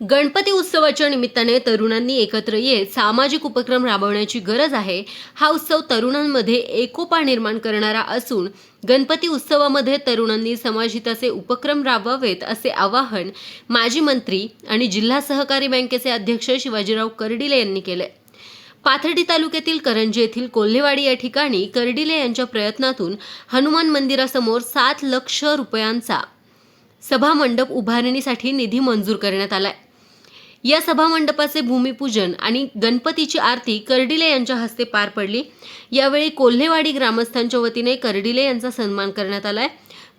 गणपती उत्सवाच्या निमित्ताने तरुणांनी एकत्र येत सामाजिक उपक्रम राबवण्याची गरज आहे. हा उत्सव तरुणांमध्ये एकोपा निर्माण करणारा असून गणपती उत्सवामध्ये तरुणांनी समाजहिताचे उपक्रम राबवावेत असे आवाहन माजी मंत्री आणि जिल्हा सहकारी बँकेचे अध्यक्ष शिवाजीराव कर्डिले यांनी केले. पाथर्डी तालुक्यातील करंजी येथील कोल्हेवाडी या ठिकाणी कर्डिले यांच्या प्रयत्नातून हनुमान मंदिरासमोर सात लक्ष रुपयांचा सभामंडप उभारणीसाठी निधी मंजूर करण्यात आलाय. या सभामंडपाचे भूमिपूजन आणि गणपतीची आरती कर्डिले यांच्या हस्ते पार पडली. यावेळी कोल्हेवाडी ग्रामस्थांच्या वतीने कर्डिले यांचा सन्मान करण्यात आलाय.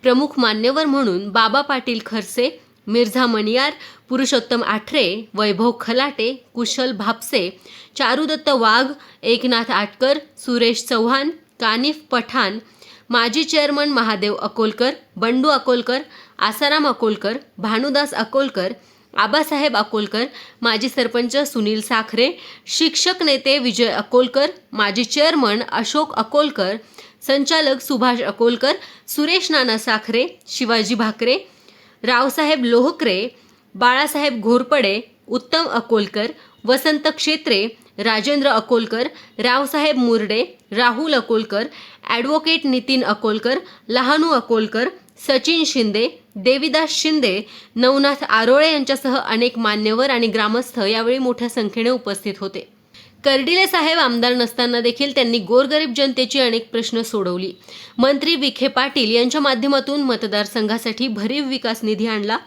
प्रमुख मान्यवर म्हणून बाबा पाटील खरसे मिर्झा मणियार पुरुषोत्तम आठरे वैभव खलाटे कुशल भापसे चारुदत्त वाघ एकनाथ आटकर सुरेश चव्हाण कानिफ पठाण माजी चेअरमन महादेव अकोलकर बंडू अकोलकर आसाराम अकोलकर भानुदास अकोलकर आबासाहेब अकोलकर माजी सरपंच सुनील साखरे शिक्षक नेते विजय अकोलकर माजी चेअरमन अशोक अकोलकर संचालक सुभाष अकोलकर सुरेश नाना साखरे शिवाजी भाकरे रावसाहेब लोहकरे बाळासाहेब घोरपडे उत्तम अकोलकर वसंत क्षेत्रे राजेंद्र अकोलकर रावसाहेब मुर्डे राहुल अकोलकर ॲडव्होकेट नितीन अकोलकर लहानू अकोलकर सचिन शिंदे देविदास शिंदे नवनाथ आरोळे यांच्यासह अनेक मान्यवर आणि ग्रामस्थ यावेळी मोठ्या संख्येने उपस्थित होते. कर्डिले साहेब आमदार नसताना देखील त्यांनी गोरगरीब जनतेची अनेक प्रश्न सोडवली. मंत्री विखे पाटील यांच्या माध्यमातून मतदारसंघासाठी भरीव विकास निधी आणला.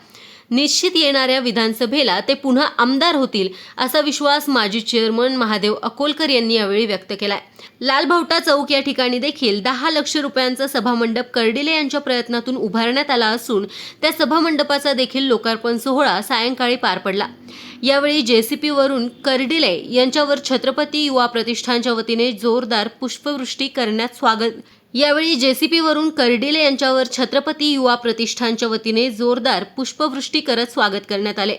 निश्चित येणाऱ्या विधानसभेला ते पुन्हा आमदार होतील असा विश्वास माजी चेअरमन महादेव अकोलकर यांनी यावेळी व्यक्त केलाय. लालभावटा चौक या ठिकाणी देखील दहा लक्ष रुपयांचा सभामंडप कर्डिले यांच्या प्रयत्नातून उभारण्यात आला असून त्या सभामंडपाचा देखील लोकार्पण सोहळा सायंकाळी पार पडला. यावेळी जेसीपी वरून कर्डिले यांच्यावर छत्रपती युवा प्रतिष्ठानच्या वतीने जोरदार पुष्पवृष्टी करण्यात स्वागत यावेळी जेसीपीवरून कर्डिले यांच्यावर छत्रपती युवा प्रतिष्ठानच्या वतीने जोरदार पुष्पवृष्टी करत स्वागत करण्यात आले.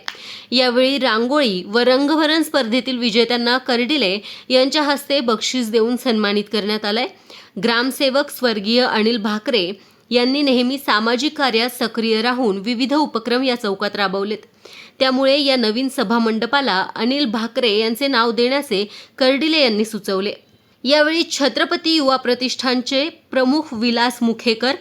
यावेळी रांगोळी व रंगभरण स्पर्धेतील विजेत्यांना कर्डिले यांच्या हस्ते बक्षीस देऊन सन्मानित करण्यात आलंय. ग्रामसेवक स्वर्गीय अनिल भाकरे यांनी नेहमी सामाजिक कार्यात सक्रिय राहून विविध उपक्रम या चौकात राबवलेत. त्यामुळे या नवीन सभामंडपाला अनिल भाकरे यांचे नाव देण्याचे कर्डिले यांनी सुचवले. यावेळी छत्रपती युवा प्रतिष्ठानचे प्रमुख विलास मुखेकर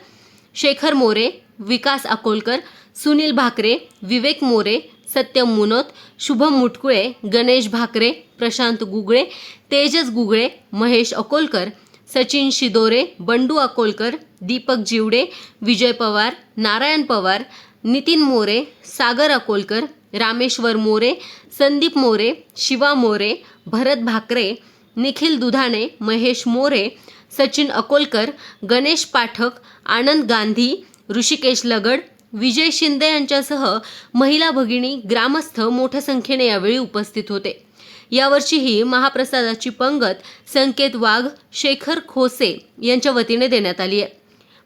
शेखर मोरे विकास अकोलकर सुनील भाकरे विवेक मोरे सत्यम मुनोत शुभम मुटकुळे गणेश भाकरे प्रशांत गुगळे तेजस गुगळे महेश अकोलकर सचिन शिदोरे बंडू अकोलकर दीपक जिवडे विजय पवार नारायण पवार नितीन मोरे सागर अकोलकर रामेश्वर मोरे संदीप मोरे शिवा मोरे भरत भाकरे निखिल दुधाणे महेश मोरे सचिन अकोलकर गणेश पाठक आनंद गांधी ऋषिकेश लगड विजय शिंदे यांच्यासह महिला भगिनी ग्रामस्थ मोठ्या संख्येने यावेळी उपस्थित होते. यावर्षीही महाप्रसादाची पंगत संकेत वाघ शेखर खोसे यांच्या वतीने देण्यात आली आहे.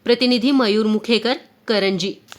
प्रतिनिधी मयूर मुखेकर करंजी.